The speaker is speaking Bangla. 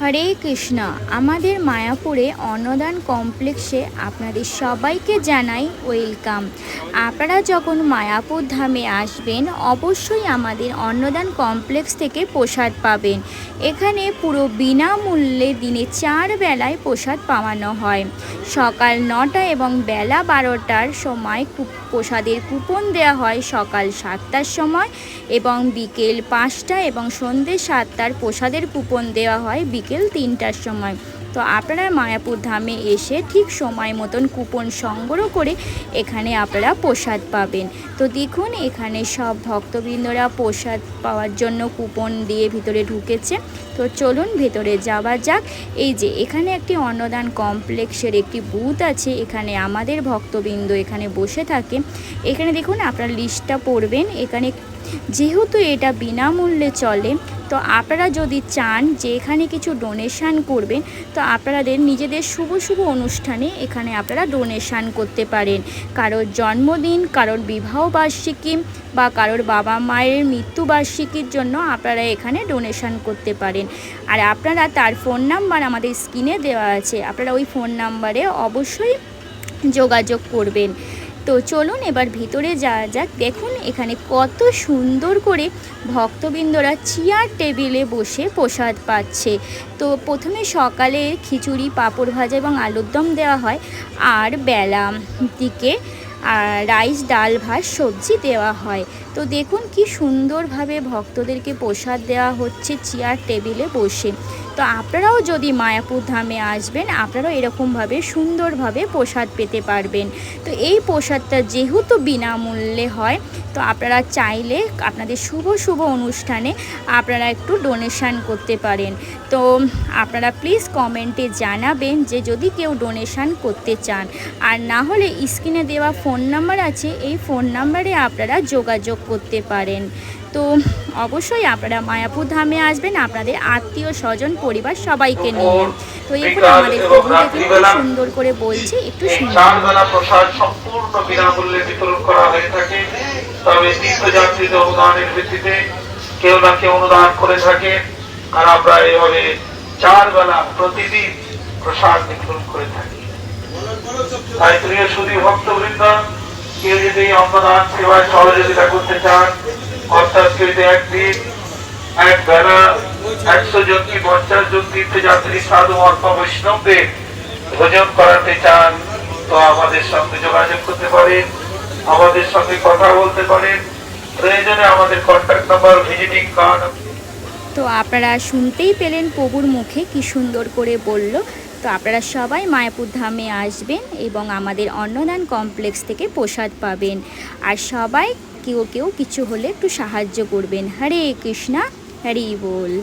হরে কৃষ্ণ। আমাদের মায়াপুরে অন্নদান কমপ্লেক্সে আপনাদের সবাইকে জানাই ওয়েলকাম। আপনারা যখন মায়াপুর ধামে আসবেন, অবশ্যই আমাদের অন্নদান কমপ্লেক্স থেকে প্রসাদ পাবেন। এখানে পুরো বিনামূল্যে দিনে চার বেলায় প্রসাদ পাওয়ানো হয়। সকাল নটা এবং বেলা বারোটার সময় প্রসাদের কুপন দেওয়া হয় সকাল সাতটার সময় এবং বিকেল পাঁচটা এবং সন্ধ্যে সাতটার প্রসাদের কুপন দেওয়া হয় বিকেল তিনটার সময়। তো আপনারা মায়াপুর ধামে এসে ঠিক সময় মতন কুপন সংগ্রহ করে এখানে আপনারা প্রসাদ পাবেন। তো দেখুন, এখানে সব ভক্তবৃন্দরা প্রসাদ পাওয়ার জন্য কুপন দিয়ে ভিতরে ঢুকেছে। তো চলুন ভেতরে যাওয়া যাক। এই যে, এখানে একটি অন্নদান কমপ্লেক্সের একটি বুথ আছে। এখানে আমাদের ভক্তবৃন্দ এখানে বসে থাকে। এখানে দেখুন, আপনার লিস্টটা পড়বেন। এখানে যেহেতু এটা বিনামূল্যে চলে তো আপনারা যদি চান যে এখানে কিছু ডোনেশান করবেন, তো আপনাদের নিজেদের শুভ শুভ অনুষ্ঠানে এখানে আপনারা ডোনেশান করতে পারেন। কারোর জন্মদিন, কারোর বিবাহবার্ষিকী বা কারোর বাবা মায়ের মৃত্যুবার্ষিকীর জন্য আপনারা এখানে ডোনেশান করতে পারেন। আর আপনারা তার ফোন নাম্বার আমাদের স্ক্রিনে দেওয়া আছে। আপনারা ওই ফোন নাম্বারে অবশ্যই যোগাযোগ করবেন। তো চলুন এবার ভিতরে যাওয়া যাক। দেখুন, এখানে কত সুন্দর করে ভক্তবৃন্দরা চেয়ার টেবিলে বসে প্রসাদ পাচ্ছে। তো প্রথমে সকালে খিচুড়ি, পাঁপড় ভাজা এবং আলুর দম দেওয়া হয়। আর বেলা দিকে রাইস ডাল, ভাত, সবজি দেওয়া হয়। তো দেখুন কি সুন্দরভাবে ভক্তদেরকে প্রসাদ দেওয়া হচ্ছে চেয়ার টেবিলে বসে। তো আপনারাও যদি মায়াপুর ধামে আসবেন, আপনারাও এরকমভাবে সুন্দরভাবে প্রসাদ পেতে পারবেন। তো এই প্রসাদটা যেহেতু বিনামূল্যে হয়, তো আপনারা চাইলে আপনাদের শুভ শুভ অনুষ্ঠানে আপনারা একটু ডোনেশান করতে পারেন। তো আপনারা প্লিজ কমেন্টে জানাবেন যে যদি কেউ ডোনেশান করতে চান, আর না হলে স্ক্রিনে দেওয়া ফোন নাম্বার আছে, এই ফোন নাম্বারে আপনারা যোগাযোগ করতে পারেন। তো অবশ্যই আপনারা মায়াপুর ধামে আসবেন আপনাদের আত্মীয় স্বজন পরিবার সবাইকে নিয়ে। তো এরপরে আমাদের কিন্তু সুন্দর করে বলছে একটু এই শুনুন। চার বেলা প্রসাদ সম্পূর্ণ বিনামূল্যে বিতরণ করা হয়ে থাকে। তবে তীর্থযাত্রীদের অনুদানের ভিত্তিতে কেউ না কেউ অনুদান করে থাকে। আর আমরা এভাবে চার বেলা প্রতিদিন প্রসাদ বিতরণ করে থাকি। তাই প্রিয় সুদী ভক্তবৃন্দ কেউ যদি অন্নদান সেবায় সহযোগিতা করতে চান, অর্থাৎ কেউ যদি এক বেলা একশো জন কি পঞ্চাশ জন তীর্থযাত্রী সাধু ভোজন করাতে চান, তো আমাদের সঙ্গে যোগাযোগ করতে পারেন, আমাদের সঙ্গে কথা বলতে পারেন। প্রয়োজনে আমাদের কন্ট্যাক্ট নাম্বার ভিজিটিং কার্ড তো আপনারা শুনতেই পেলেন প্রভুর মুখে কি সুন্দর করে বলল। তো আপনারা সবাই মায়াপুর ধামে আসবেন এবং আমাদের অন্নদান কমপ্লেক্স থেকে প্রসাদ পাবেন। আর সবাই কেউ কেউ কিছু হলে একটু সাহায্য করবেন। হরে কৃষ্ণা, হরি বল।